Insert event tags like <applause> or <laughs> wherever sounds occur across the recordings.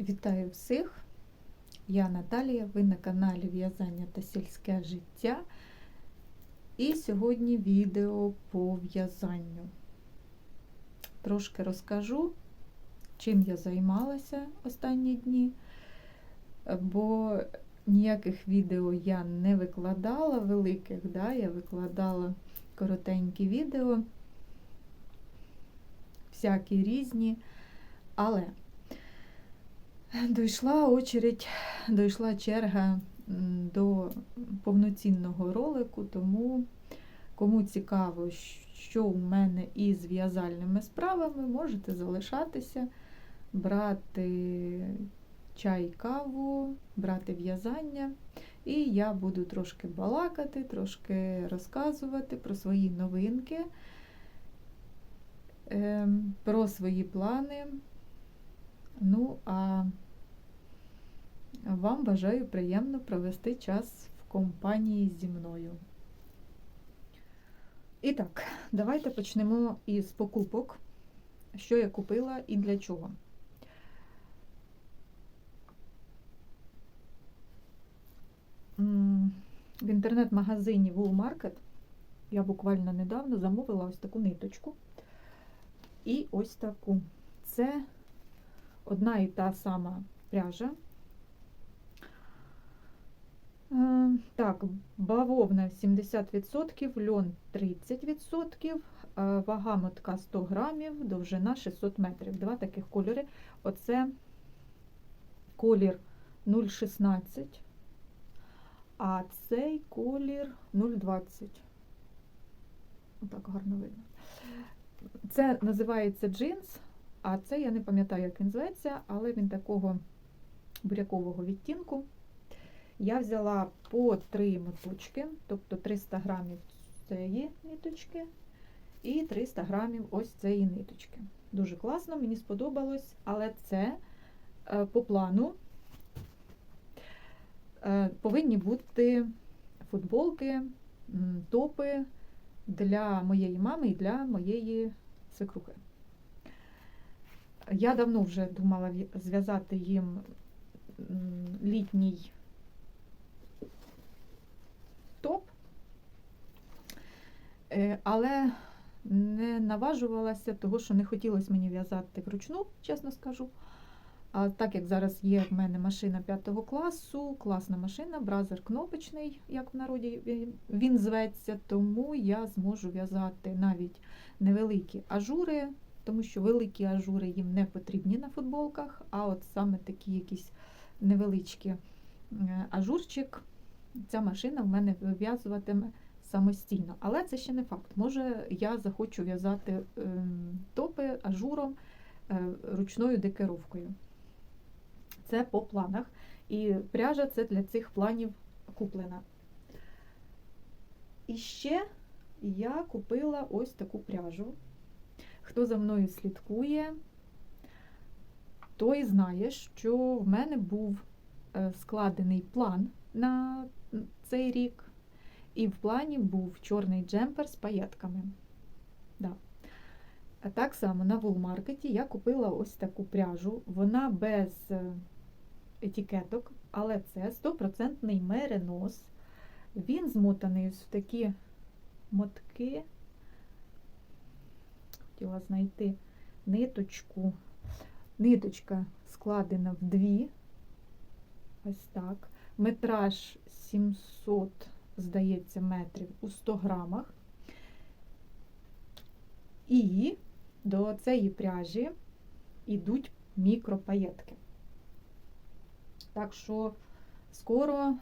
Вітаю всіх! Я Наталія, ви на каналі В'язання та сільське життя. І сьогодні відео по в'язанню. Трошки розкажу, чим я займалася останні дні, бо ніяких відео я не викладала великих, да? я викладала коротенькі відео, всякі різні, але Дійшла очередь, дійшла черга до повноцінного ролику, тому кому цікаво, що у мене із в'язальними справами, можете залишатися, брати чай, каву, брати в'язання. І я буду трошки балакати, трошки розказувати про свої новинки, ем, про свої плани. Ну, а вам бажаю приємно провести час в компанії зі мною. І так, давайте почнемо із покупок, що я купила і для чого. В інтернет-магазині Woolmarket я буквально недавно замовила ось таку ниточку і ось таку. Це одна і та сама пряжа. Е, Так, бавовна 70%, льон 30%, е, вага мотка 100 грамів, довжина 600 метрів. Два таких кольори. Оце колір 0,16, а цей колір 0,20. Отак гарно видно. Це називається джинс. А це я не пам'ятаю, як він зветься, але він такого бурякового відтінку. Я взяла по три моточки, тобто 300 грамів цієї ниточки і 300 грамів ось цієї ниточки. Дуже класно, мені сподобалось, але це е, по плану е, повинні бути футболки, топи для моєї мами і для моєї свекрухи. Я давно вже думала зв'язати їм літній топ, е, але не наважувалася, того що не хотілося мені в'язати вручну, чесно скажу. А так як зараз є в мене машина 5 класу, класна машина, бразер кнопочний, як в народі він зветься, тому я зможу в'язати навіть невеликі ажури тому що великі ажури їм не потрібні на футболках, а от саме такі якісь невеличкі е, ажурчик, ця машина в мене вив'язуватиме самостійно. Але це ще не факт. Може, я захочу в'язати ем, топи ажуром е, ручною декеровкою. Це по планах. І пряжа це для цих планів куплена. І ще я купила ось таку пряжу. Хто за мною слідкує, той знає, що в мене був е, складений план на цей рік, і в плані був чорний джемпер з паєтками. Да. Так само на Вулмаркеті я купила ось таку пряжу, вона без е, етикеток, але це 100% меринос. Він змотаний в такі мотки хотіла знайти ниточку. Ниточка складена в дві. Ось так. Метраж 700, здається, метрів у 100 грамах. І до цієї пряжі йдуть мікропаєтки. Так що скоро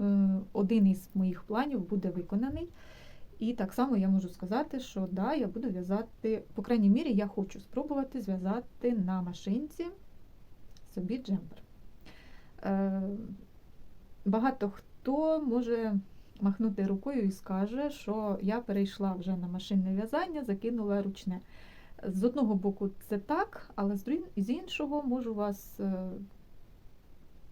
е, один із моїх планів буде виконаний. І так само я можу сказати, що да, я буду в'язати, по крайній мірі, я хочу спробувати зв'язати на машинці собі джемпер. Е, Багато хто може махнути рукою і скаже, що я перейшла вже на машинне в'язання, закинула ручне. З одного боку, це так, але з іншого можу вас е,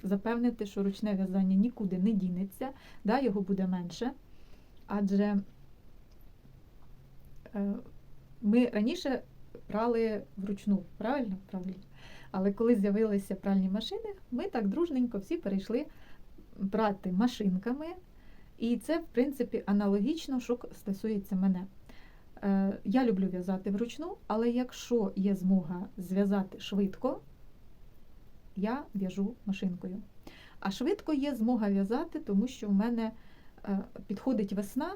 запевнити, що ручне в'язання нікуди не дінеться, да, його буде менше. Адже ми раніше прали вручну. Правильно? Правильно. Але коли з'явилися пральні машини, ми так дружненько всі перейшли прати машинками. І це, в принципі, аналогічно, що стосується мене. Е, Я люблю в'язати вручну, але якщо є змога зв'язати швидко, я в'яжу машинкою. А швидко є змога в'язати, тому що в мене е, підходить весна,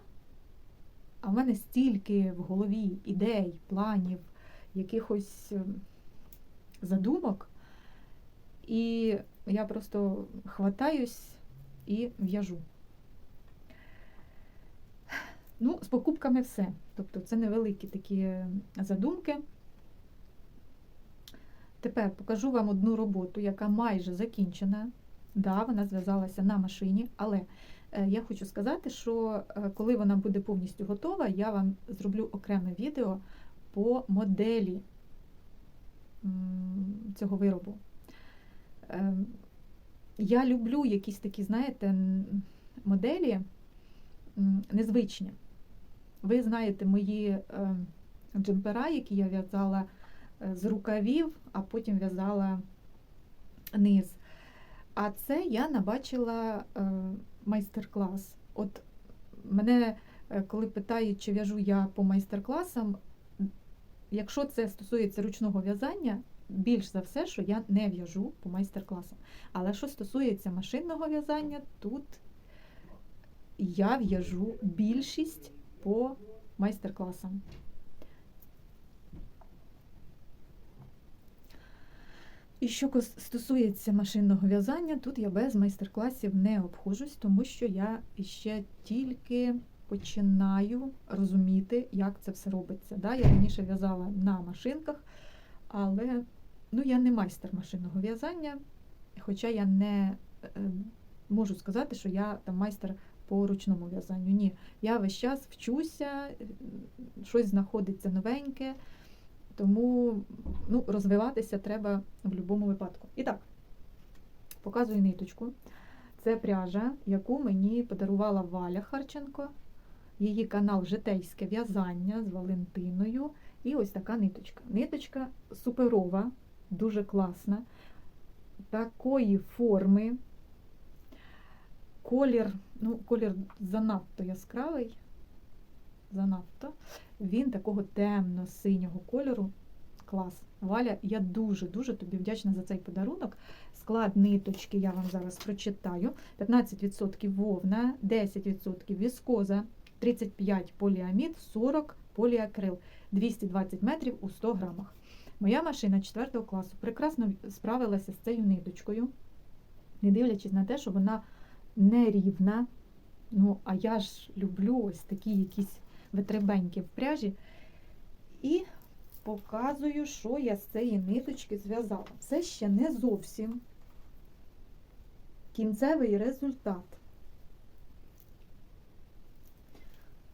а в мене стільки в голові ідей, планів, якихось е, задумок. І я просто хватаюсь і в'яжу. Ну, з покупками все. Тобто це невеликі такі задумки. Тепер покажу вам одну роботу, яка майже закінчена. Да, вона зв'язалася на машині, але я хочу сказати, що е, коли вона буде повністю готова, я вам зроблю окреме відео по моделі цього виробу. Е, Я люблю якісь такі, знаєте, моделі незвичні. Ви знаєте мої е, джемпера, які я в'язала е, з рукавів, а потім в'язала низ. А це я набачила е, майстер-клас. От мене, е, коли питають, чи в'яжу я по майстер-класам, якщо це стосується ручного в'язання, більш за все, що я не в'яжу по майстер-класам. Але що стосується машинного в'язання, тут я в'яжу більшість по майстер-класам. І що стосується машинного в'язання, тут я без майстер-класів не обходжусь, тому що я ще тільки починаю розуміти, як це все робиться. Да, я раніше в'язала на машинках, але ну, я не майстер машинного в'язання, хоча я не е, можу сказати, що я там майстер по ручному в'язанню. Ні, я весь час вчуся, е, щось знаходиться новеньке, тому ну, розвиватися треба в будь-якому випадку. І так, показую ниточку. Це пряжа, яку мені подарувала Валя Харченко. Її канал Житейське в'язання з Валентиною. І ось така ниточка. Ниточка суперова, дуже класна, такої форми. Колір, ну, колір занадто яскравий, занадто. Він такого темно-синього кольору. Клас. Валя, я дуже-дуже тобі вдячна за цей подарунок. Склад ниточки я вам зараз прочитаю. 15% вовна, 10% віскоза, 35 поліамід, 40 поліакрил, 220 метрів у 100 грамах. Моя машина 4 класу прекрасно справилася з цією ниточкою, не дивлячись на те, що вона нерівна. Ну, а я ж люблю ось такі якісь витребеньки в пряжі. І показую, що я з цієї ниточки зв'язала. Це ще не зовсім кінцевий результат.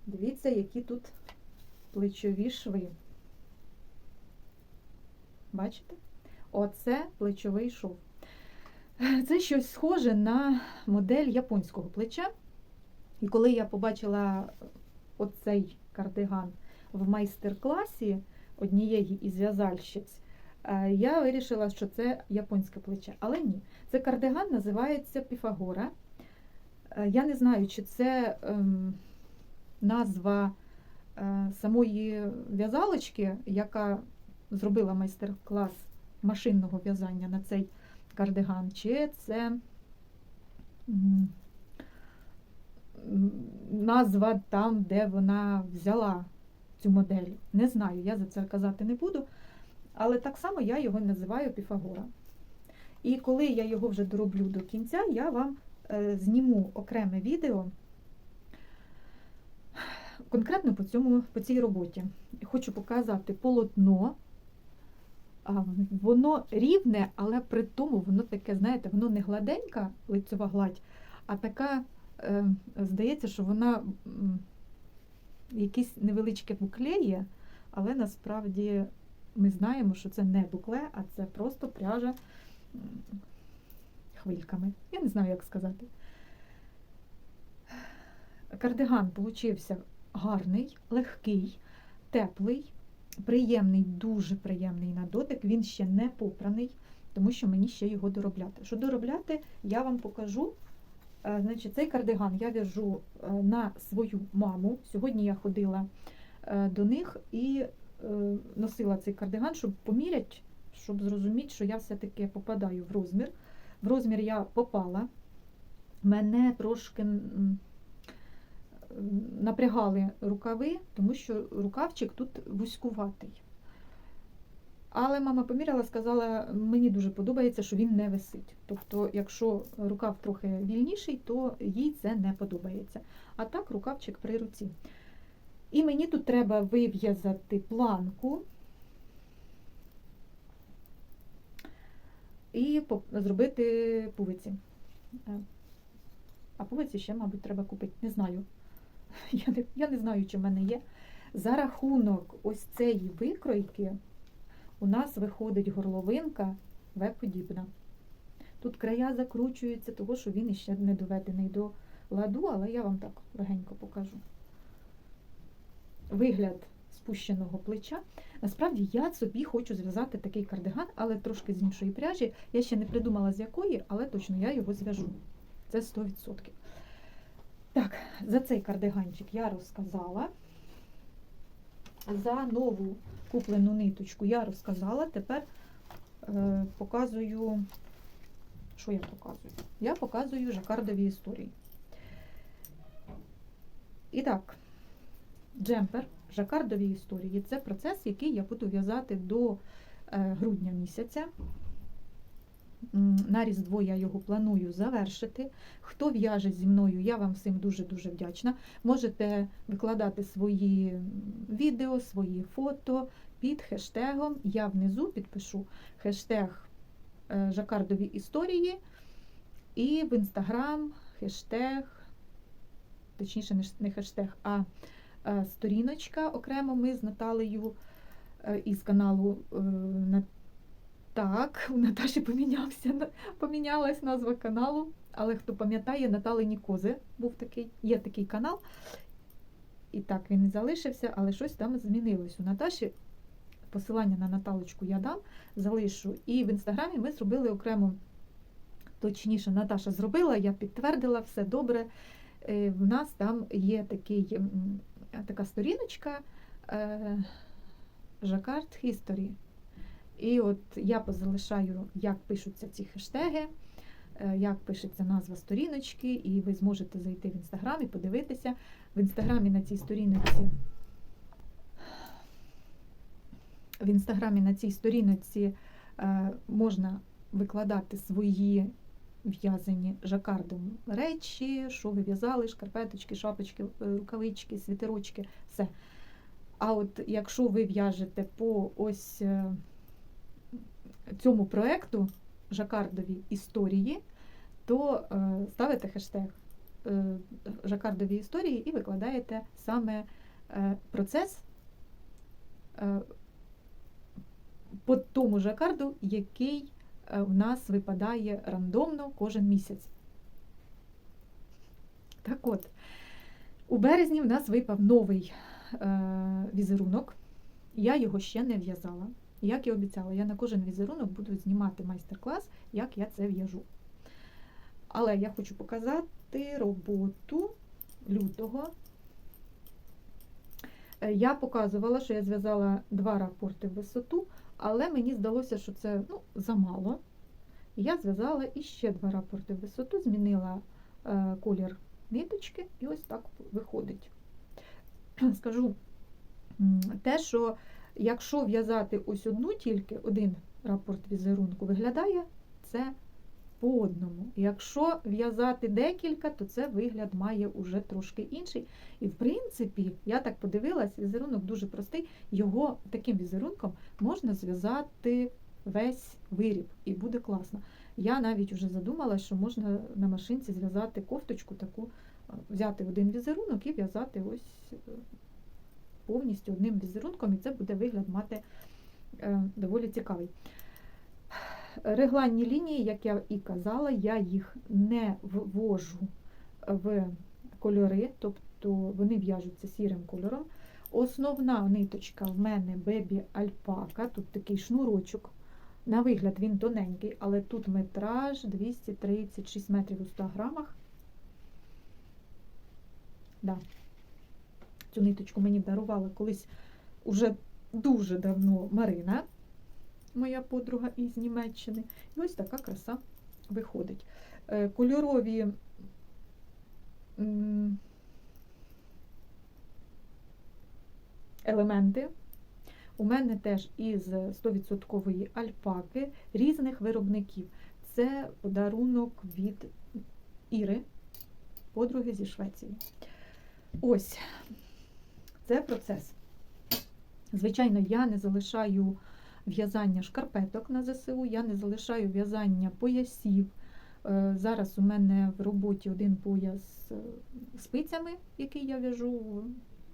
Дивіться, які тут плечові шви. Бачите? Оце плечовий шов. Це щось схоже на модель японського плеча. І коли я побачила оцей кардиган в майстер-класі однієї із в'язальщиць, е, я вирішила, що це японське плече. Але ні, це кардиган називається Піфагора. Е, Я не знаю, чи це ем, назва е, самої в'язалочки, яка зробила майстер-клас машинного в'язання на цей кардиган, чи це назва там, де вона взяла цю модель. Не знаю, я за це казати не буду. Але так само я його називаю Піфагора. І коли я його вже дороблю до кінця, я вам е, зніму окреме відео конкретно по, цьому, по цій роботі. Хочу показати полотно. Воно рівне, але при тому воно таке, знаєте, воно не гладенька лицьова гладь, а така, здається, що вона якісь невеличке букле є, але насправді ми знаємо, що це не букле, а це просто пряжа хвильками. Я не знаю, як сказати. Кардиган получився гарний, легкий, теплий. Приємний, дуже приємний на дотик. Він ще не попраний, тому що мені ще його доробляти. Що доробляти, я вам покажу. Е, Значить, цей кардиган я в'яжу е, на свою маму. Сьогодні я ходила е, до них і носила цей кардиган, щоб поміряти, щоб зрозуміти, що я все-таки попадаю в розмір. В розмір я попала. Мене трошки напрягали рукави, тому що рукавчик тут вузькуватий. Але мама поміряла, сказала, мені дуже подобається, що він не висить. Тобто, якщо рукав трохи вільніший, то їй це не подобається. А так рукавчик при руці. І мені тут треба вив'язати планку і зробити пувиці. Е, А пувиці ще, мабуть, треба купити. Не знаю. <laughs> Я не, я не знаю, чи в мене є. За рахунок ось цієї викройки у нас виходить горловинка В-подібна. Тут края закручуються, того що він іще не доведений до ладу, але я вам так легенько покажу. Вигляд спущеного плеча. Насправді я собі хочу зв'язати такий кардиган, але трошки з іншої пряжі. Я ще не придумала з якої, але точно я його зв'яжу. Це 100%. Так, за цей кардиганчик я розказала. За нову куплену ниточку я розказала. Тепер е, показую, що я показую? Я показую жакардові історії. І так, джемпер, жакардові історії це процес, який я буду в'язати до е, грудня місяця. На Різдво я його планую завершити. Хто в'яже зі мною, я вам всім дуже-дуже вдячна. Можете викладати свої відео, свої фото під хештегом. Я внизу підпишу хештег е, Жакардові історії і в інстаграм хештег, точніше, не хештег, а е, сторіночка окремо ми з Наталею е, із каналу на так, <laughs> у Наташі помінявся, помінялась назва каналу, але хто пам'ятає, Наталині Кози був такий, є такий канал. І так він і залишився, але щось там змінилось. У Наташі посилання на Наталочку я дам, залишу. І в інстаграмі ми зробили окремо, точніше, Наташа зробила, я підтвердила, все добре. Е, В нас там є такий, така сторіночка е, Жакард History. І от я позалишаю, як пишуться ці хештеги, е, як пишеться назва сторіночки, і ви зможете зайти в інстаграм і подивитися. В інстаграмі на цій сторіночці. В інстаграмі на цій сторіночці е, можна викладати свої в'язані жакардом речі, що ви в'язали, шкарпеточки, шапочки, е, рукавички, світерочки, все. А от якщо ви в'яжете по ось цьому проекту Жакардові історії, то е, ставите хештег е, Жакардові історії і викладаєте саме е, процес по тому жакарду, який в нас випадає рандомно кожен місяць. Так от, у березні в нас випав новий е, візерунок. Я його ще не в'язала. Як і обіцяла, я на кожен візерунок буду знімати майстер-клас, як я це в'яжу. Але я хочу показати роботу лютого. Е, Я показувала, що я зв'язала два рапорти в висоту, але мені здалося, що це ну, замало. Я зв'язала іще два рапорти в висоту, змінила е, колір ниточки, і ось так виходить. Скажу те, що якщо в'язати ось одну тільки, один рапорт візерунку виглядає це по одному. Якщо в'язати декілька, то це вигляд має уже трошки інший. І в принципі, я так подивилась, візерунок дуже простий. Його таким візерунком можна зв'язати весь виріб, і буде класно. Я навіть вже задумала, що можна на машинці зв'язати кофточку, таку, взяти один візерунок і в'язати ось е, повністю одним візерунком, і це буде вигляд мати е, доволі цікавий. Регланні лінії, як я і казала, я їх не ввожу в кольори, тобто вони в'яжуться сірим кольором. Основна ниточка в мене Бебі Альпака. Тут такий шнурочок. На вигляд він тоненький, але тут метраж 236 метрів у 100 грамах. Да. Цю ниточку мені дарувала колись уже дуже давно Марина, моя подруга із Німеччини. І ось така краса виходить. Е, Кольорові елементи. У мене теж із 100% альпаки різних виробників. Це подарунок від Іри, подруги зі Швеції. Ось це процес. Звичайно, я не залишаю в'язання шкарпеток на ЗСУ, я не залишаю в'язання поясів. Е, Зараз у мене в роботі один пояс е, спицями, який я в'яжу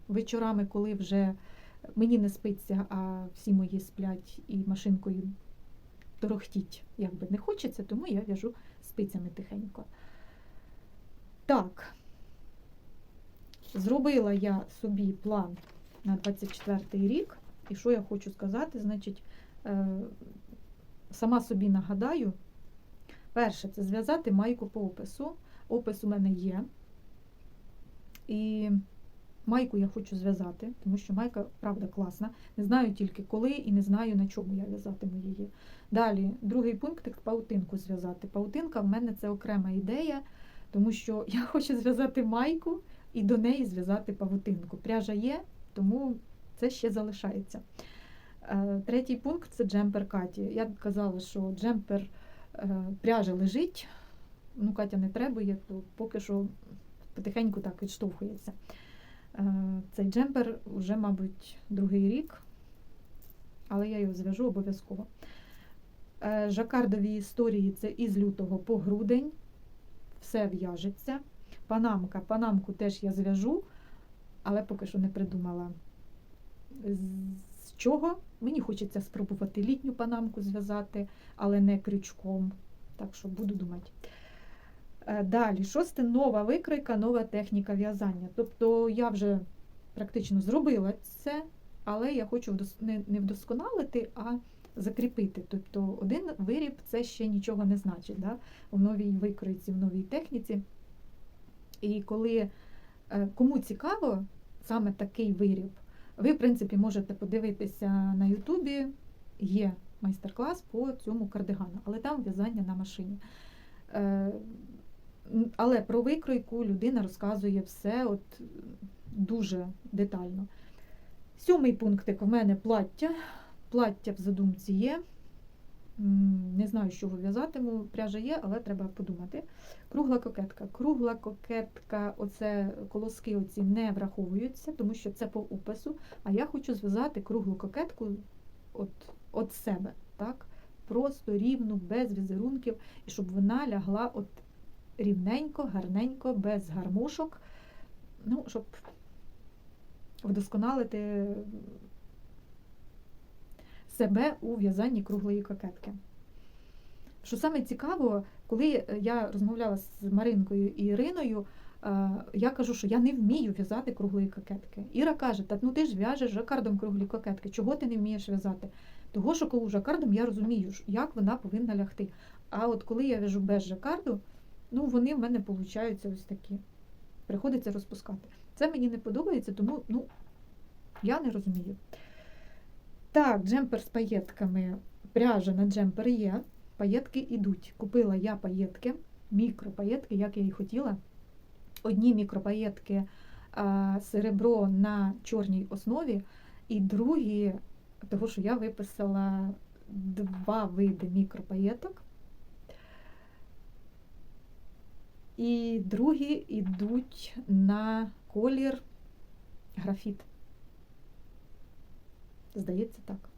вечорами, коли вже мені не спиться, а всі мої сплять і машинкою торохтіть, як би не хочеться, тому я в'яжу спицями тихенько. Так, зробила я собі план на 24 рік. І що я хочу сказати, значить, е, сама собі нагадаю, перше, це зв'язати майку по опису. Опис у мене є. І майку я хочу зв'язати, тому що майка, правда, класна. Не знаю тільки коли і не знаю, на чому я в'язатиму її. Далі, другий пункт паутинку зв'язати. Паутинка в мене це окрема ідея, тому що я <laughs> хочу зв'язати майку і до неї зв'язати павутинку. Пряжа є, тому це ще залишається. Е, Третій пункт це джемпер Каті. Я казала, що джемпер е, пряжа лежить, ну Катя не требує, то поки що потихеньку так відштовхується. Е, Цей джемпер вже, мабуть, другий рік, але я його зв'яжу обов'язково. Жакардові історії це із лютого по грудень. Все в'яжеться. Панамка. Панамку теж я зв'яжу, але поки що не придумала. З чого? Мені хочеться спробувати літню панамку зв'язати, але не крючком. Так що буду думати. Е, Далі, шосте нова викройка, нова техніка в'язання. Тобто я вже практично зробила це, але я хочу не вдосконалити, а закріпити. Тобто один виріб це ще нічого не значить да? в новій викройці, в новій техніці. І коли е, кому цікаво саме такий виріб, ви, в принципі, можете подивитися на Ютубі, є майстер-клас по цьому кардигану, але там в'язання на машині. Е, Але про викройку людина розказує все от дуже детально. Сьомий пунктик в мене плаття. Плаття в задумці є. Не знаю, з чого в'язатиму. Пряжа є, але треба подумати. Кругла кокетка. Кругла кокетка, оце колоски оці не враховуються, тому що це по опису. А я хочу зв'язати круглу кокетку от, от себе. Так? Просто рівну, без візерунків, і щоб вона лягла от рівненько, гарненько, без гармошок. Ну, щоб вдосконалити себе у в'язанні круглої кокетки. Що саме цікаво, коли я розмовляла з Маринкою і Іриною, е, я кажу, що я не вмію в'язати круглої кокетки. Іра каже, та ну ти ж в'яжеш жакардом круглі кокетки, чого ти не вмієш в'язати? Того, що коли жакардом я розумію, як вона повинна лягти. А от коли я в'яжу без жакарду, ну вони в мене получаються ось такі. Приходиться розпускати. Це мені не подобається, тому ну, я не розумію. Так, джемпер з паєтками. Пряжа на джемпер є. Паєтки йдуть. Купила я паєтки, мікропаєтки, як я і хотіла. Одні мікропаєтки серебро на чорній основі, і другі, того, що я виписала два види мікропаєток. І другі йдуть на колір графіт. Здається, так.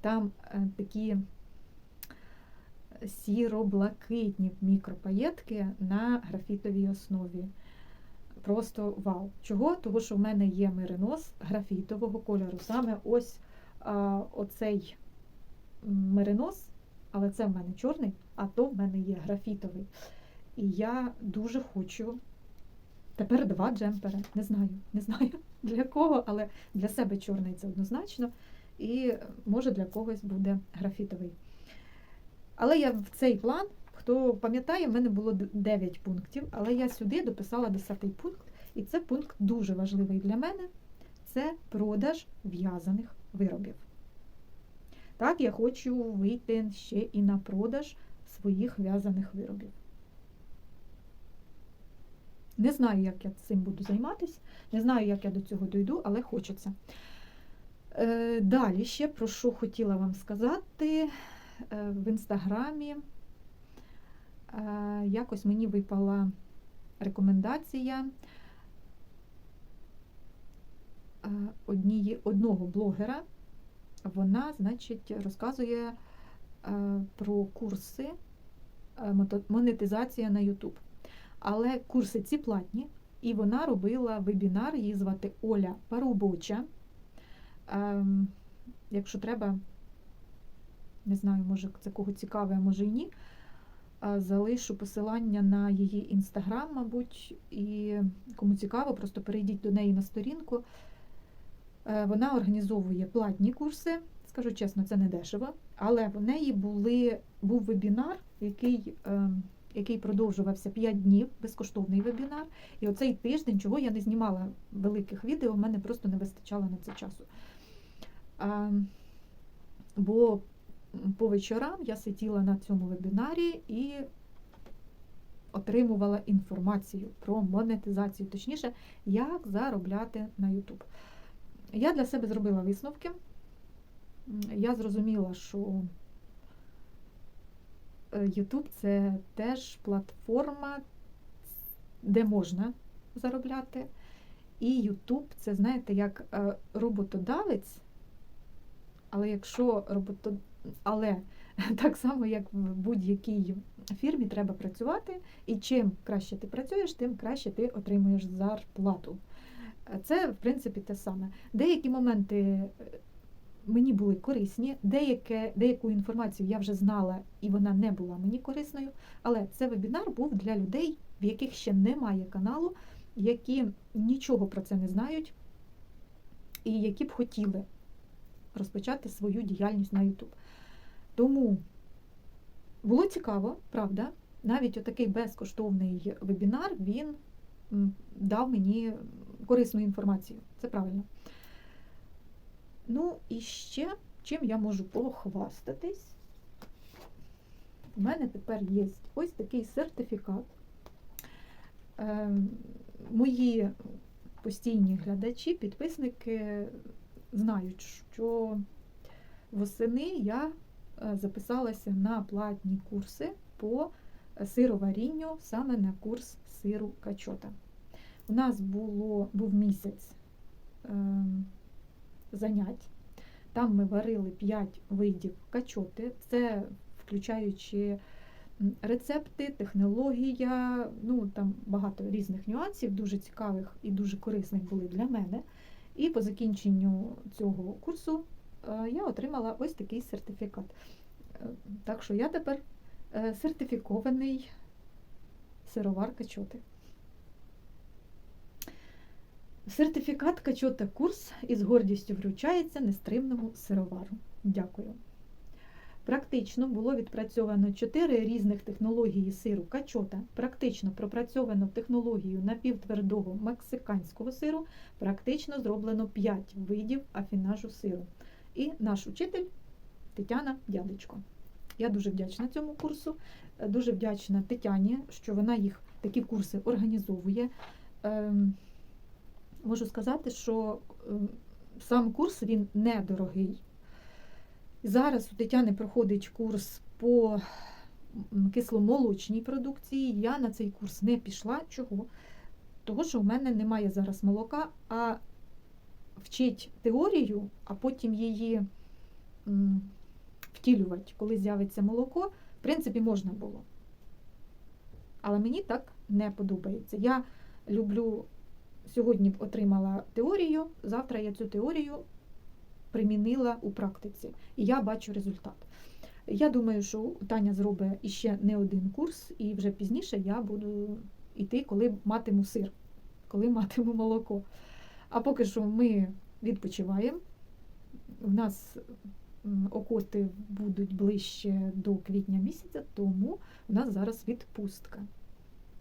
Там е, такі сіро-блакитні мікропаєтки на графітовій основі. Просто вау. Чого? Того, що в мене є меринос графітового кольору. Саме ось а, оцей меринос, але це в мене чорний, а то в мене є графітовий. І я дуже хочу Тепер два джемпери. Не знаю, не знаю для кого, але для себе чорний це однозначно. І може для когось буде графітовий. Але я в цей план, хто пам'ятає, в мене було 9 пунктів, але я сюди дописала 10 пункт, і це пункт дуже важливий для мене це продаж в'язаних виробів. Так, я хочу вийти ще і на продаж своїх в'язаних виробів. Не знаю, як я цим буду займатися, не знаю, як я до цього дойду, але хочеться. Е, Далі ще про що хотіла вам сказати Е, в інстаграмі. е, Якось мені випала рекомендація е, одніє, одного блогера. Вона, значить, розказує е, про курси е, монетизація на YouTube. Але курси ці платні, і вона робила вебінар, її звати Оля Парубоча. Ем, Якщо треба, не знаю, може це кого цікаве, а може і ні. а Залишу посилання на її інстаграм, мабуть, і кому цікаво, просто перейдіть до неї на сторінку. Е, Вона організовує платні курси. Скажу чесно, це не дешево, але в неї були, був вебінар, який, е, який продовжувався 5 днів, безкоштовний вебінар. І оцей тиждень, чого я не знімала великих відео, в мене просто не вистачало на це часу. А, бо по вечорам я сиділа на цьому вебінарі і отримувала інформацію про монетизацію, точніше, як заробляти на YouTube. Я для себе зробила висновки. Я зрозуміла, що YouTube це теж платформа, де можна заробляти. І YouTube це, знаєте, як е, роботодавець, але якщо робото... але <laughs> так само, як в будь-якій фірмі, треба працювати, і чим краще ти працюєш, тим краще ти отримуєш зарплату. Це, в принципі, те саме. Деякі моменти е, мені були корисні, деяке, деяку інформацію я вже знала, і вона не була мені корисною. Але це вебінар був для людей, в яких ще немає каналу, які нічого про це не знають, і які б хотіли розпочати свою діяльність на YouTube. Тому було цікаво, правда, навіть отакий безкоштовний вебінар він дав мені корисну інформацію. Це правильно. Ну і ще чим я можу похвастатись. У мене тепер є ось такий сертифікат. Ем, Мої постійні глядачі, підписники знають, що восени я е, записалася на платні курси по сироварінню, саме на курс сиру качота. У нас було, був місяць ем, занять. Там ми варили 5 видів качоти, це включаючи рецепти, технологія, ну там багато різних нюансів, дуже цікавих і дуже корисних були для мене. І по закінченню цього курсу е, я отримала ось такий сертифікат. Е, Так що я тепер е, сертифікований сировар качоти. Сертифікат качота курс із гордістю вручається нестримному сировару. Дякую. Практично було відпрацьовано 4 різних технології сиру качота. Практично пропрацьовано технологію напівтвердого мексиканського сиру. Практично зроблено 5 видів афінажу сиру. І наш учитель Тетяна Дядечко. Я дуже вдячна цьому курсу, дуже вдячна Тетяні, що вона їх такі курси організовує. Можу сказати, що ем, сам курс він недорогий. Зараз у Тетяни проходить курс по кисломолочній продукції. Я на цей курс не пішла. Чого? Того, що в мене немає зараз молока, а вчить теорію, а потім її втілювати, коли з'явиться молоко, в принципі, можна було. Але мені так не подобається. Я люблю сьогодні отримала теорію, завтра я цю теорію примінила у практиці, і я бачу результат. Я думаю, що Таня зробить іще не один курс, і вже пізніше я буду йти, коли матиму сир. коли матиму молоко. А поки що ми відпочиваємо. У нас окоти будуть ближче до квітня місяця, тому у нас зараз відпустка.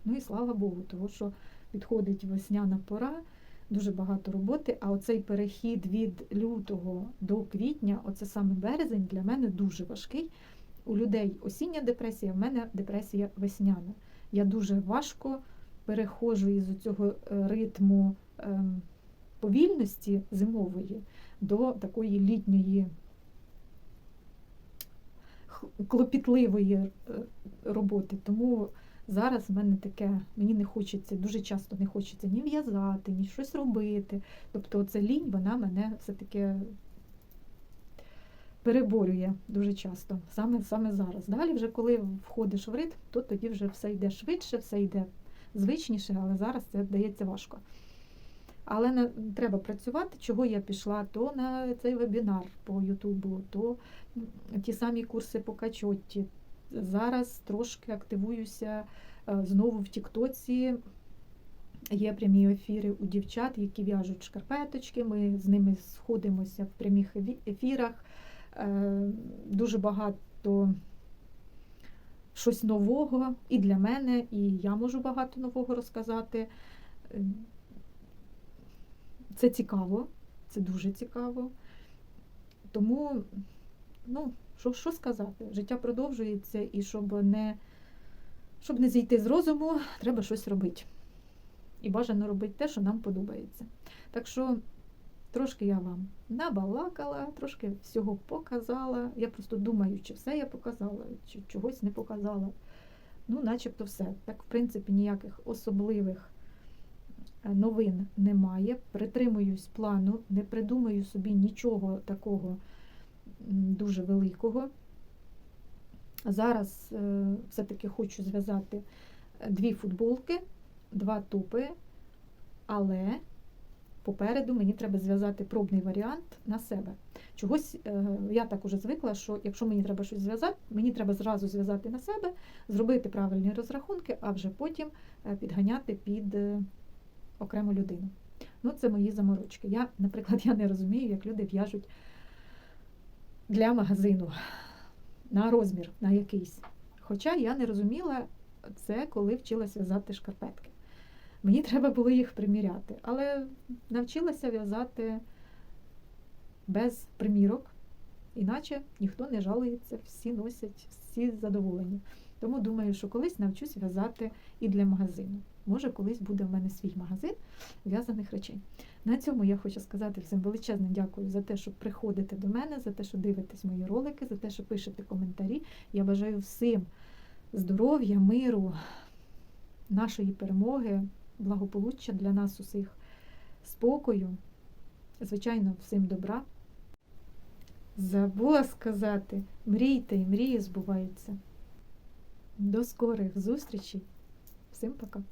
Ну і слава Богу, тому що підходить весняна пора, дуже багато роботи. А оцей перехід від лютого до квітня, оце саме березень, для мене дуже важкий. У людей осіння депресія, в мене депресія весняна. Я дуже важко переходжу із цього е, ритму ем, повільності зимової до такої літньої клопітливої е, роботи. Тому зараз в мене таке, мені не хочеться, дуже часто не хочеться ні в'язати, ні щось робити. Тобто ця лінь, вона мене все-таки переборює дуже часто, саме, саме зараз. Далі, вже коли входиш в ритм, то тоді вже все йде швидше, все йде звичніше, але зараз це дається важко. Але не, треба працювати, чого я пішла, то на цей вебінар по Ютубу, то ті самі курси по качотті. Зараз трошки активуюся е, знову в Тіктоці. Є прямі ефіри у дівчат, які в'яжуть шкарпеточки. Ми з ними сходимося в прямих ефірах. Е, Дуже багато щось нового і для мене, і я можу багато нового розказати. Е, Це цікаво, це дуже цікаво. Тому, ну, що, що сказати? Життя продовжується, і щоб не, щоб не зійти з розуму, треба щось робити. І бажано робити те, що нам подобається. Так що трошки я вам набалакала, трошки всього показала. Я просто думаю, чи все я показала, чи чогось не показала. Ну, начебто все. Так, в принципі, ніяких особливих е, новин немає. Притримуюсь плану, не придумаю собі нічого такого дуже великого. Зараз е, все-таки хочу зв'язати е, дві футболки, два топи, але попереду мені треба зв'язати пробний варіант на себе. Чогось е, я так уже звикла, що якщо мені треба щось зв'язати, мені треба зразу зв'язати на себе, зробити правильні розрахунки, а вже потім підганяти під окрему людину. Ну, це мої заморочки. Я, наприклад, <laughs> я не розумію, як люди в'яжуть для магазину на розмір, на якийсь. Хоча я не розуміла це, коли вчилася в'язати шкарпетки. Мені треба було їх приміряти, але навчилася в'язати без примірок, іначе ніхто не жалується, всі носять, всі задоволені. Тому думаю, що колись навчусь в'язати і для магазину. Може, колись буде в мене свій магазин в'язаних речей. На цьому я хочу сказати всім величезне дякую за те, що приходите до мене, за те, що дивитесь мої ролики, за те, що пишете коментарі. Я бажаю всім здоров'я, миру, нашої перемоги, благополуччя для нас усіх, спокою, звичайно, всім добра. Забула сказати, мрійте і мрії збуваються. До скорих зустрічей. Всім пока.